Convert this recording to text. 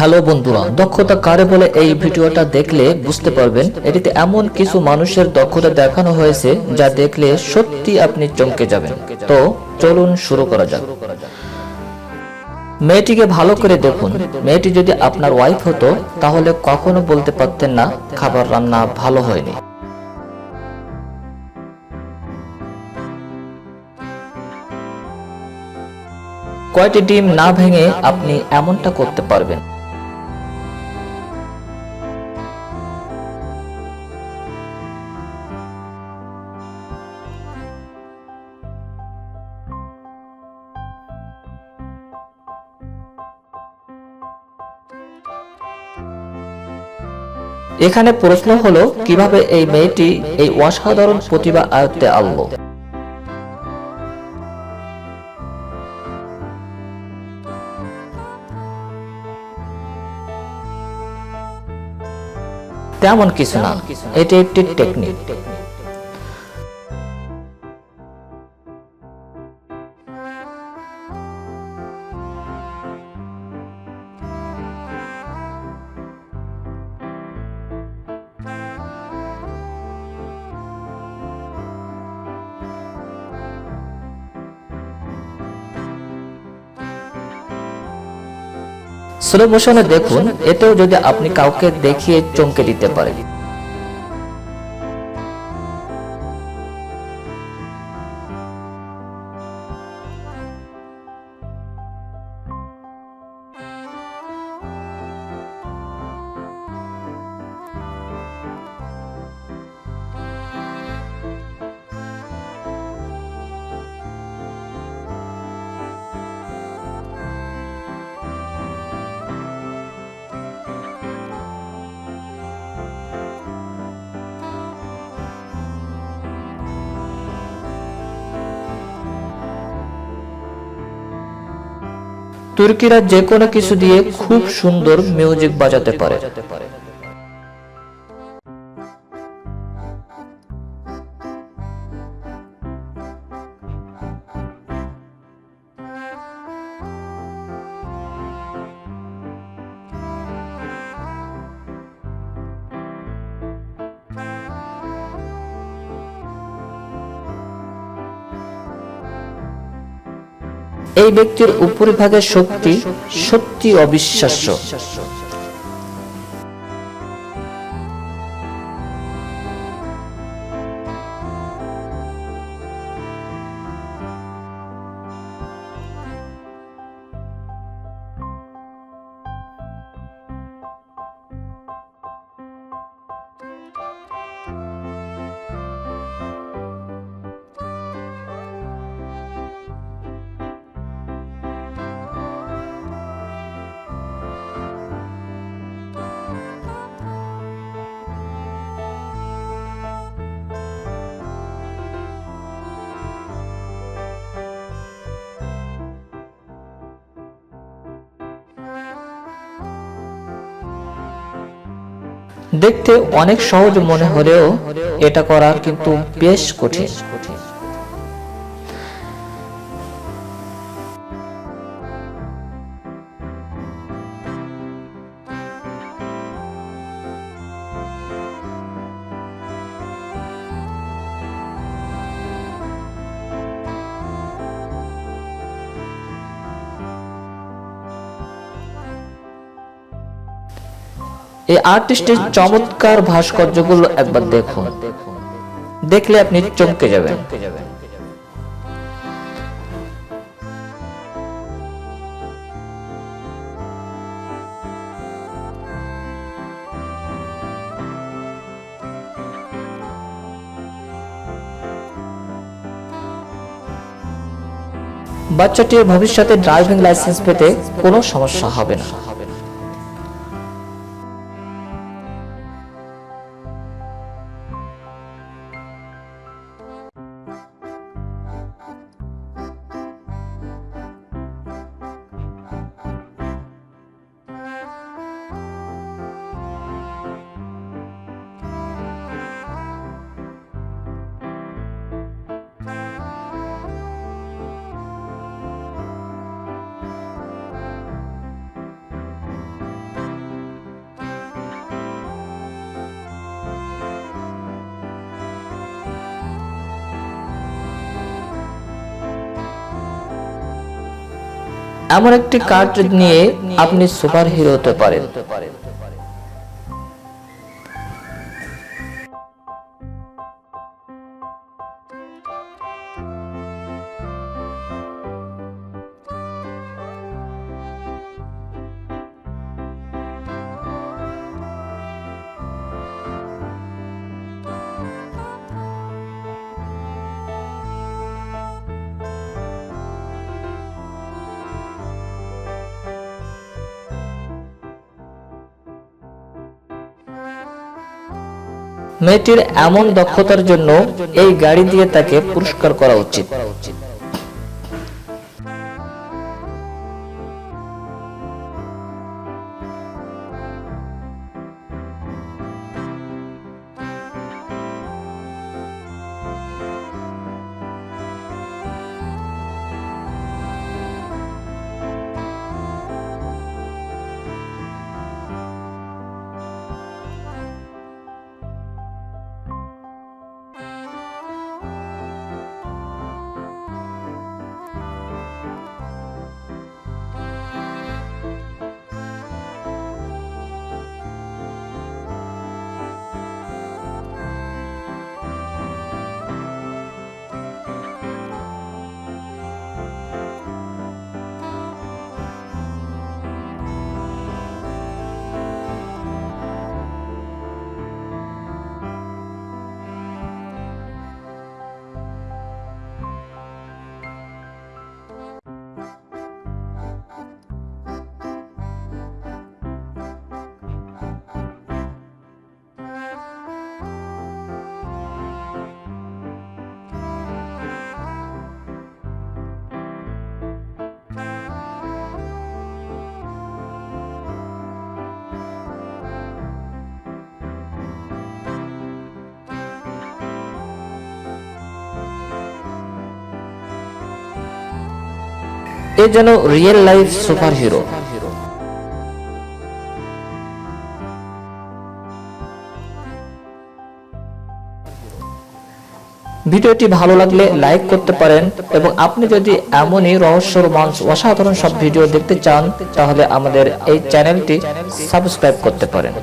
Hello বন্ধুরা, দক্ষতা কারে বলে এই ভিডিওটা দেখলে বুঝতে পারবেন এটিতে এমন কিছু মানুষের দক্ষতা দেখানো হয়েছে যা দেখলে সত্যি আপনি চমকে যাবেন। তো চলুন শুরু করা যাক। মেয়েটিকে ভালো করে দেখুন। মেয়েটি যদি আপনার ওয়াইফ হতো, তাহলে কখনো বলতে পারতেন না, খাবার রান্না ভালো হয়নি। কয়টি ডিম না ভেঙে আপনি এমনটা করতে পারবেন? এখানে প্রশ্ন হলো, কীভাবে এই মেয়েটি এই অসাধারণ প্রতিভা আয়ত্তে আনলো? তেমন কিছু না। এটি একটি টেকনিক স্লো মোশনে দেখুন এতেও যদি আপনি কাউকে দেখিয়ে চমকে দিতে পারেন। তুর্কিরা যে কোনো কিছু দিয়ে খুব সুন্দর মিউজিক বাজাতে পারে। এই ব্যক্তির উপরিভাগের শক্তি সত্যি অবিশ্বাস্য। দেখতে অনেক সহজ মনে হলেও এটা করা কিন্তু বেশ কঠিন। এই আর্টিস্টের চমৎকার ভাস্কর্যগুলো একবার দেখুন। দেখলে আপনি চমকে যাবেন। বাচ্চাটির ভবিষ্যতে ড্রাইভিং লাইসেন্স পেতে কোনো সমস্যা হবে না। এমন একটি কার্ড নিয়ে আপনি সুপার হিরো হতে পারেন। মেয়েটির এমন দক্ষতার জন্য এই গাড়ি দিয়ে তাকে পুরস্কার করা উচিত। এ যেন রিয়েল লাইফ সুপার হিরো ভিডিওটি ভালো লাগলে লাইক করতে পারেন এবং আপনি যদি এমনই রহস্য রোমাঞ্চ অসাধারণ সব ভিডিও দেখতে চান, তাহলে আমাদের এই চ্যানেলটি সাবস্ক্রাইব করতে পারেন।